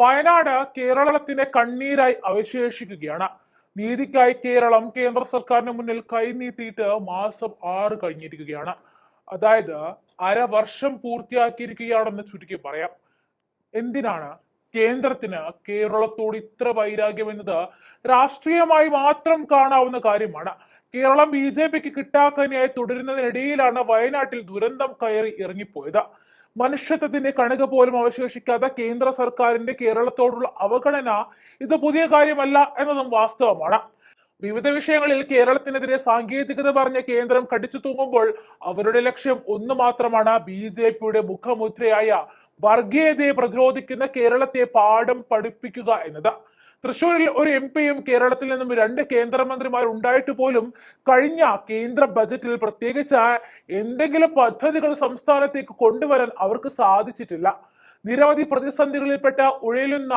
വയനാട് കേരളത്തിന്റെ കണ്ണീരായി അവശേഷിക്കുകയാണ്. നീതിക്കായി കേരളം കേന്ദ്ര സർക്കാരിന് മുന്നിൽ കൈനീട്ടിയിട്ട് മാസം ആറ് കഴിഞ്ഞിരിക്കുകയാണ്. അതായത് അരവർഷം പൂർത്തിയാക്കിയിരിക്കുകയാണെന്ന് ചുരുക്കി പറയാം. എന്തിനാണ് കേന്ദ്രത്തിന് കേരളത്തോട് ഇത്ര വൈരാഗ്യം എന്നത് രാഷ്ട്രീയമായി മാത്രം കാണാവുന്ന കാര്യമാണ്. കേരളം ബി ജെ പിക്ക് കിട്ടാക്കനിയായി തുടരുന്നതിനിടയിലാണ് വയനാട്ടിൽ ദുരന്തം കയറി ഇറങ്ങിപ്പോയത്. മനുഷ്യത്വത്തിന്റെ കണുക പോലും അവശേഷിക്കാത്ത കേന്ദ്ര സർക്കാരിന്റെ കേരളത്തോടുള്ള അവഗണന ഇത് പുതിയ കാര്യമല്ല എന്നതും വാസ്തവമാണ്. വിവിധ വിഷയങ്ങളിൽ കേരളത്തിനെതിരെ സാങ്കേതികത പറഞ്ഞ കേന്ദ്രം കടിച്ചു തൂങ്ങുമ്പോൾ അവരുടെ ലക്ഷ്യം ഒന്ന് മാത്രമാണ് ബി ജെ പിയുടെ മുഖമുദ്രയായ വർഗീയതയെ പ്രതിരോധിക്കുന്ന കേരളത്തെ പാഠം പഠിപ്പിക്കുക എന്നത്. തൃശൂരിൽ ഒരു എം പിയും കേരളത്തിൽ നിന്നും രണ്ട് കേന്ദ്രമന്ത്രിമാർ ഉണ്ടായിട്ട് പോലും കഴിഞ്ഞ കേന്ദ്ര ബജറ്റിൽ പ്രത്യേകിച്ച് എന്തെങ്കിലും പദ്ധതികൾ സംസ്ഥാനത്തേക്ക് കൊണ്ടുവരാൻ അവർക്ക് സാധിച്ചിട്ടില്ല. നിരവധി പ്രതിസന്ധികളിൽപ്പെട്ട ഉഴലുന്ന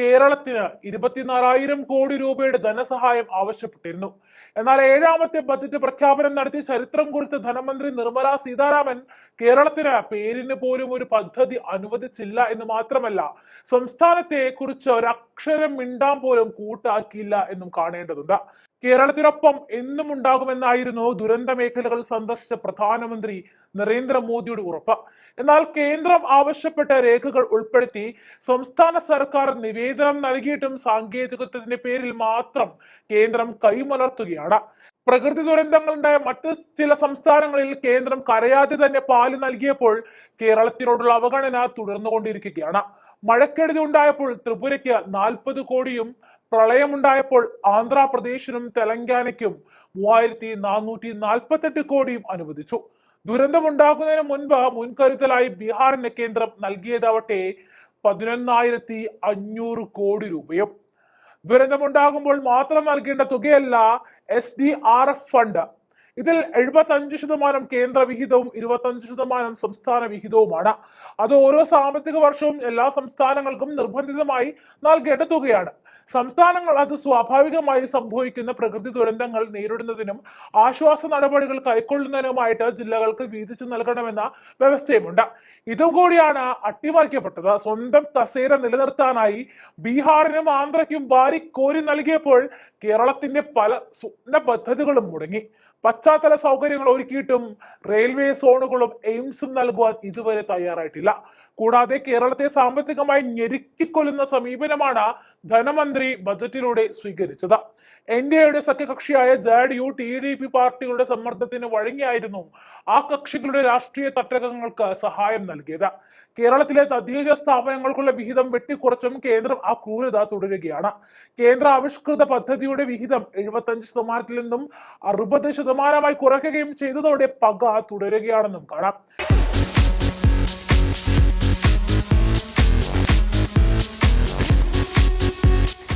കേരളത്തിന് ഇരുപത്തിനാലായിരം കോടി രൂപയുടെ ധനസഹായം ആവശ്യപ്പെട്ടിരുന്നു. എന്നാൽ ഏഴാമത്തെ ബജറ്റ് പ്രഖ്യാപനം നടത്തി ചരിത്രം കുറിച്ച ധനമന്ത്രി നിർമ്മല സീതാരാമൻ കേരളത്തിന് പേരിന് പോലും ഒരു പദ്ധതി അനുവദിച്ചില്ല എന്ന് മാത്രമല്ല സംസ്ഥാനത്തെ കുറിച്ച് ഒരക്ഷരം മിണ്ടാൻ പോലും കൂട്ടാക്കിയില്ല എന്നും കാണേണ്ടതുണ്ട്. കേരളത്തിനൊപ്പം എന്നും ഉണ്ടാകുമെന്നായിരുന്നു ദുരന്ത മേഖലകൾ സന്ദർശിച്ച പ്രധാനമന്ത്രി നരേന്ദ്രമോദിയുടെ ഉറപ്പ്. എന്നാൽ കേന്ദ്രം ആവശ്യപ്പെട്ട രേഖകൾ ഉൾപ്പെടുത്തി സംസ്ഥാന സർക്കാർ നിവേദനം നൽകിയിട്ടും സാങ്കേതികത്വത്തിന്റെ പേരിൽ മാത്രം കേന്ദ്രം കൈമലർത്തുകയാണ്. പ്രകൃതി ദുരന്തങ്ങളുണ്ടായ മറ്റ് ചില സംസ്ഥാനങ്ങളിൽ കേന്ദ്രം കരയാതെ തന്നെ പാൽ നൽകിയപ്പോൾ കേരളത്തിനോടുള്ള അവഗണന തുടർന്നുകൊണ്ടിരിക്കുകയാണ്. മഴക്കെടുതി ഉണ്ടായപ്പോൾ ത്രിപുരയ്ക്ക് നാൽപ്പത് കോടിയും പ്രളയമുണ്ടായപ്പോൾ ആന്ധ്രാപ്രദേശിനും തെലങ്കാനയ്ക്കും മൂവായിരത്തി നാനൂറ്റി നാൽപ്പത്തെട്ട് കോടിയും അനുവദിച്ചു. ദുരന്തമുണ്ടാകുന്നതിന് മുൻപ് മുൻകരുതലായി ബീഹാറിന് കേന്ദ്രം നൽകിയതാവട്ടെ പതിനൊന്നായിരത്തി അഞ്ഞൂറ് കോടി രൂപയും. ദുരന്തമുണ്ടാകുമ്പോൾ മാത്രം നൽകേണ്ട തുകയല്ല S D R F fund ഇതിൽ എഴുപത്തി അഞ്ച് ശതമാനം കേന്ദ്ര വിഹിതവും ഇരുപത്തഞ്ച് ശതമാനം സംസ്ഥാന വിഹിതവുമാണ്. അത് ഓരോ സാമ്പത്തിക വർഷവും എല്ലാ സംസ്ഥാനങ്ങൾക്കും നിർബന്ധിതമായി നൽകേണ്ട തുകയാണ്. സംസ്ഥാനങ്ങൾ അത് സ്വാഭാവികമായി സംഭവിക്കുന്ന പ്രകൃതി ദുരന്തങ്ങൾ നേരിടുന്നതിനും ആശ്വാസ നടപടികൾ കൈക്കൊള്ളുന്നതിനുമായിട്ട് ജില്ലകൾക്ക് വീതിച്ചു നൽകണമെന്ന വ്യവസ്ഥയുമുണ്ട്. ഇതും കൂടിയാണ് അട്ടിമറിക്കപ്പെട്ടത്. സ്വന്തം കസേര നിലനിർത്താനായി ബീഹാറിനും ആന്ധ്രയ്ക്കും വാരിക്കോരി നൽകിയപ്പോൾ കേരളത്തിന്റെ പല സ്വപ്ന പദ്ധതികളും മുടങ്ങി. പശ്ചാത്തല സൗകര്യങ്ങൾ ഒരുക്കിയിട്ടും റെയിൽവേ സോണുകളും എയിംസും നൽകുവാൻ ഇതുവരെ തയ്യാറായിട്ടില്ല. കൂടാതെ കേരളത്തെ സാമ്പത്തികമായി ഞെരുക്കിക്കൊല്ലുന്ന സമീപനമാണ് ധനമന്ത്രി ബജറ്റിലൂടെ സ്വീകരിച്ചത്. എൻ ഡി എയുടെ സഖ്യകക്ഷിയായ JD U T D P പാർട്ടികളുടെ സമ്മർദ്ദത്തിന് വഴങ്ങിയായിരുന്നു ആ കക്ഷികളുടെ രാഷ്ട്രീയ തട്ടകങ്ങൾക്ക് സഹായം നൽകിയത്. കേരളത്തിലെ തദ്ദേശ സ്ഥാപനങ്ങൾക്കുള്ള വിഹിതം വെട്ടിക്കുറച്ചും കേന്ദ്രം ആ ക്രൂരത തുടരുകയാണ്. കേന്ദ്ര ആവിഷ്കൃത പദ്ധതിയുടെ വിഹിതം എഴുപത്തഞ്ച് ശതമാനത്തിൽ നിന്നും അറുപത് ശതമാനമായി കുറയ്ക്കുകയും ചെയ്തതോടെ പക തുടരുകയാണെന്നും കാണാം.